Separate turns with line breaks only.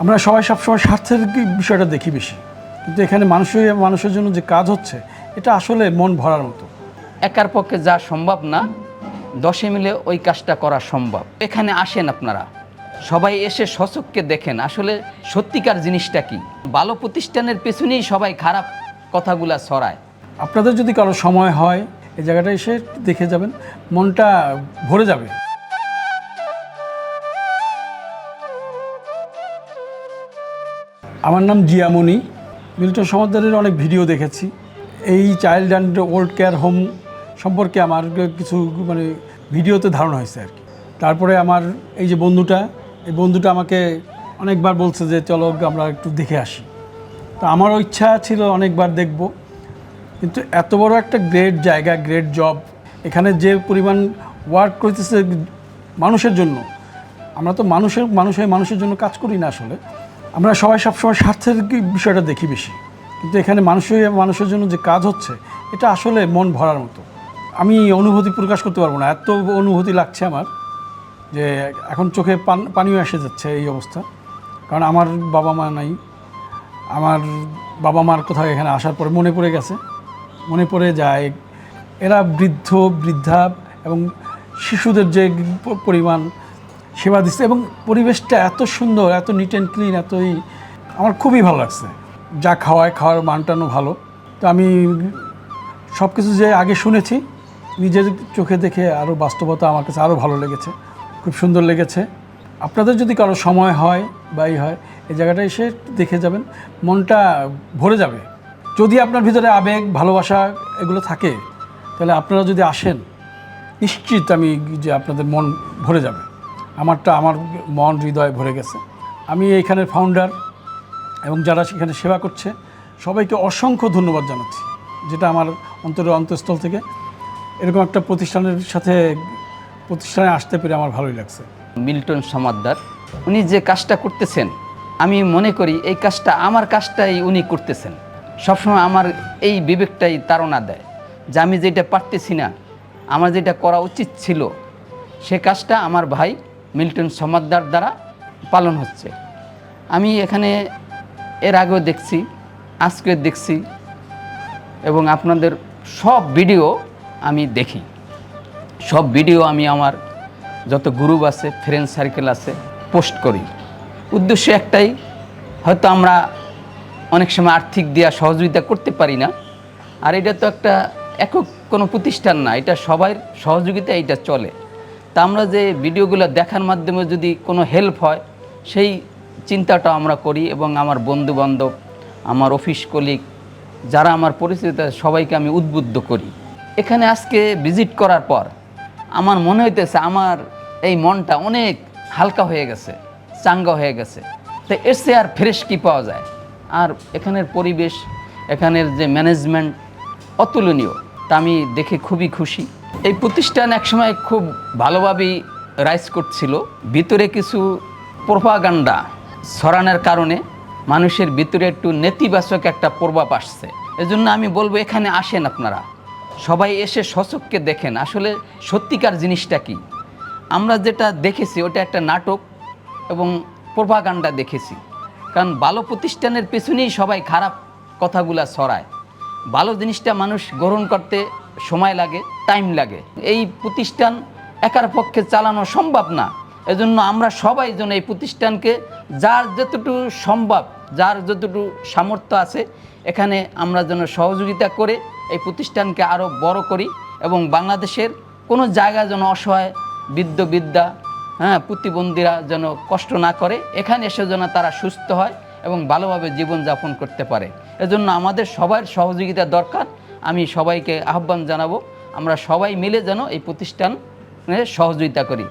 আমরা সবাই সবসময় স্বার্থের বিষয়টা দেখি বেশি। কিন্তু এখানে মানুষের মানুষের জন্য যে কাজ হচ্ছে এটা আসলে মন ভরার মতো।
একার পক্ষে যা সম্ভব না দশে মিলে ওই কাজটা করা সম্ভব। এখানে আসেন আপনারা। সবাই এসে সচককে দেখেন আসলে সত্যিকার জিনিসটা কি? ভালো প্রতিষ্ঠানের পেছনেই সবাই খারাপ কথাগুলা ছড়ায়।
আপনাদের যদি কারও সময় হয় এই জায়গাটা এসে দেখে যাবেন মনটা ভরে যাবে। আমার নাম জিয়ামণি। মিল্টন সমাদারের অনেক ভিডিও দেখেছি। এই child and old care home সম্পর্কে আমার কিছু মানে ভিডিওতে ধারণা হয়েছে আর কি। তারপরে আমার এই যে বন্ধুটা, এই বন্ধুটা আমাকে অনেকবার বলছে যে, চলো আমরা একটু দেখে আসি। তো আমারও ইচ্ছা ছিল অনেকবার দেখব। কিন্তু এত বড় একটা গ্রেট জায়গা, গ্রেট জব, এখানে যে পরিমাণ ওয়ার্ক করতেছে মানুষের জন্য, আমরা তো মানুষের মানুষের মানুষের জন্য কাজ করি না আসলে। আমরা সবাই সবসময় স্বার্থের বিষয়টা দেখি বেশি। কিন্তু এখানে মানুষের মানুষের জন্য যে কাজ হচ্ছে, এটা আসলে মন ভরার মতো। আমি অনুভূতি প্রকাশ করতে পারব না। এত অনুভূতি লাগছে আমার যে এখন চোখে পান, পানিও এসে যাচ্ছে এই অবস্থা। কারণ আমার বাবা মা নাই। আমার বাবা মার কোথাও এখানে আসার পরে মনে পড়ে গেছে। মনে পড়ে যায়, এরা বৃদ্ধ, বৃদ্ধা এবং শিশুদের যে পরিমাণ সেবা দিচ্ছে এবং পরিবেশটা এত সুন্দর, এত নিট অ্যান্ড ক্লিন এতই আমার খুবই ভালো লাগছে। যা খাওয়ায় খাওয়ার মানটানো ভালো। তো আমি সব কিছু যে আগে শুনেছি, নিজের চোখে দেখে আরও বাস্তবতা আমার কাছে আরও ভালো লেগেছে। খুব সুন্দর লেগেছে। আপনাদের যদি কারও সময় হয় বা এই হয়, এই জায়গাটা এসে দেখে যাবেন, মনটা ভরে যাবে। যদি আপনার ভিতরে আবেগ, ভালোবাসা এগুলো থাকে, তাহলে আপনারা যদি আসেন, নিশ্চিত আমি যে আপনাদের মন ভরে যাবে। আমারটা আমার মন হৃদয় ভরে গেছে। আমি এইখানের ফাউন্ডার এবং যারা সেখানে সেবা করছে, সবাইকে অসংখ্য ধন্যবাদ জানাচ্ছি, যেটা আমার অন্তরের অন্তঃস্থল থেকে। এরকম একটা প্রতিষ্ঠানের সাথে, প্রতিষ্ঠানে আসতে পেরে আমার ভালোই লাগছে।
মিল্টন সমাদ্দার, উনি যে কাজটা করতেছেন, আমি মনে করি এই কাজটা, আমার কাজটাই উনি করতেছেন। সবসময় আমার এই বিবেকটাই তাড়না দেয় যে আমি যেটা পারতেছি না, আমার যেটা করা উচিত ছিল, সে কাজটা আমার ভাই মিল্টন সমাদ্দার দ্বারা পালন হচ্ছে। আমি এখানে এর আগেও দেখছি আজকে দেখছি এবং আপনাদের সব ভিডিও আমি দেখি। সব ভিডিও আমি আমার যত গ্রুপ আছে ফ্রেন্ড সার্কেল আছে পোস্ট করি। উদ্দেশ্য একটাই, হয়তো আমরা অনেক সময় আর্থিক দেওয়া সহযোগিতা করতে পারি না, আর এটা তো একটা একক কোনো প্রতিষ্ঠান না, এটা সবার সহযোগিতা এটা চলে। তা আমরা যে ভিডিওগুলো দেখার মাধ্যমে যদি কোনো হেল্প হয়, সেই চিন্তাটা আমরা করি এবং আমার বন্ধু বান্ধব আমার অফিস কলিগ যারা আমার পরিচিত, সবাইকে আমি উদ্বুদ্ধ করি। এখানে আজকে ভিজিট করার পর আমার মনে হইতেছে আমার এই মনটা অনেক হালকা হয়ে গেছে, চাঙ্গা হয়ে গেছে। তো চেয়ে আর ফ্রেশ কি পাওয়া যায়? আর এখানের পরিবেশ, এখানের যে ম্যানেজমেন্ট অতুলনীয়, তা আমি দেখে খুবই খুশি। এই প্রতিষ্ঠান একসময় খুব ভালোভাবেই রাইজ করছিল। ভিতরে কিছু প্রভাগান্ডা ছড়ানোর কারণে মানুষের ভিতরে একটু নেতিবাচক একটা প্রভাব আসছে। এজন্য আমি বলব, এখানে আসেন আপনারা। সবাই এসে সচককে দেখেন, আসলে সত্যিকার জিনিসটা কি? আমরা যেটা দেখেছি, ওটা একটা নাটক এবং প্রভাগান্ডা দেখেছি। কারণ ভালো প্রতিষ্ঠানের পেছনেই সবাই খারাপ কথাগুলা ছড়ায়। ভালো জিনিসটা মানুষ গ্রহণ করতে সময় লাগে টাইম লাগে। এই প্রতিষ্ঠান একার পক্ষে চালানো সম্ভব না। এজন্য আমরা সবাই যেন এই প্রতিষ্ঠানকে যার যতটুকু সম্ভব, যার যতটুকু সামর্থ্য আছে, এখানে আমরা যেন সহযোগিতা করে এই প্রতিষ্ঠানকে আরও বড় করি এবং বাংলাদেশের কোনো জায়গা যেন অসহায়, বৃদ্ধ বিদ্যা হ্যাঁ প্রতিবন্ধীরা যেন কষ্ট না করে, এখানে এসে যেন তারা সুস্থ হয় এবং ভালোভাবে জীবনযাপন করতে পারে। এজন্য আমাদের সবার সহযোগিতা দরকার। আমি সবাইকে আহ্বান জানাব আমরা সবাই মিলে যেন এই প্রতিষ্ঠানে সহযোগিতা করি।